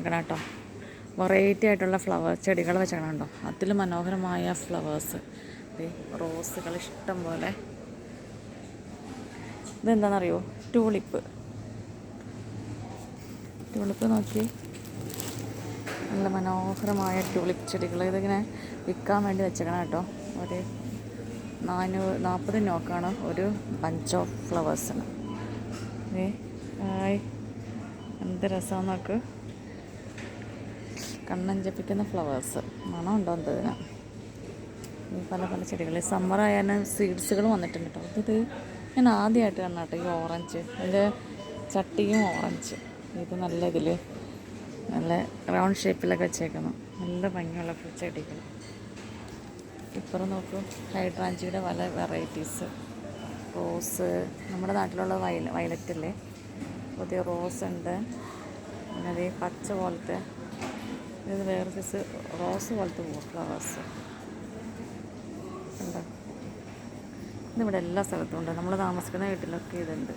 വെക്കണം കേട്ടോ. വെറൈറ്റി ആയിട്ടുള്ള ഫ്ലവർ ചെടികൾ വെച്ചേക്കണം കേട്ടോ അതിൽ മനോഹരമായ ഫ്ലവേഴ്സ് റോസുകൾ ഇഷ്ടം പോലെ ഇതെന്താണെന്നറിയോ ടൂളിപ്പ് ടൂളിപ്പ് നോക്കി. നല്ല മനോഹരമായ ടൂളിപ്പ് ചെടികൾ. ഇതിങ്ങനെ വിൽക്കാൻ വേണ്ടി വെച്ചേക്കണം കേട്ടോ. ഒരു നാനൂ നാൽപ്പത് നോക്കാണ് ഒരു ബഞ്ച് ഓഫ് ഫ്ലവേഴ്സിന് ഏ എന്ത് രസമാണ് നോക്ക്. കണ്ണഞ്ചപ്പിക്കുന്ന ഫ്ലവേഴ്സ് മണമുണ്ടോ എന്തതിന് പല പല ചെടികൾ. സമ്മർ ആയാലും സീഡ്സുകൾ വന്നിട്ടുണ്ട് കേട്ടോ ഇത് ഞാൻ ആദ്യമായിട്ട് കാണാം ഈ ഓറഞ്ച് അതിന്റെ ചട്ടിയും ഓറഞ്ച് ഇത് നല്ല ഇതിൽ നല്ല റൗണ്ട് ഷേപ്പിലൊക്കെ വെച്ചേക്കുന്നു. നല്ല ഭംഗിയുള്ള ചെടികൾ. ഇപ്പുറം നോക്കൂ ഹൈഡ്രാഞ്ചിയുടെ പല വെറൈറ്റീസ് റോസ് നമ്മുടെ നാട്ടിലുള്ള വയല വയലറ്റ് അല്ലേ? പുതിയ റോസ് ഉണ്ട്. പിന്നെ പച്ച പോലത്തെ ഇത് വേറെ സൈസ് റോസ് പോലത്തെ ഫ്ലവേഴ്സ് ഉണ്ടോ ഇതിവിടെ എല്ലാ സ്ഥലത്തും ഉണ്ട്. നമ്മൾ താമസിക്കുന്ന വീട്ടിലൊക്കെ ഇതുണ്ട്.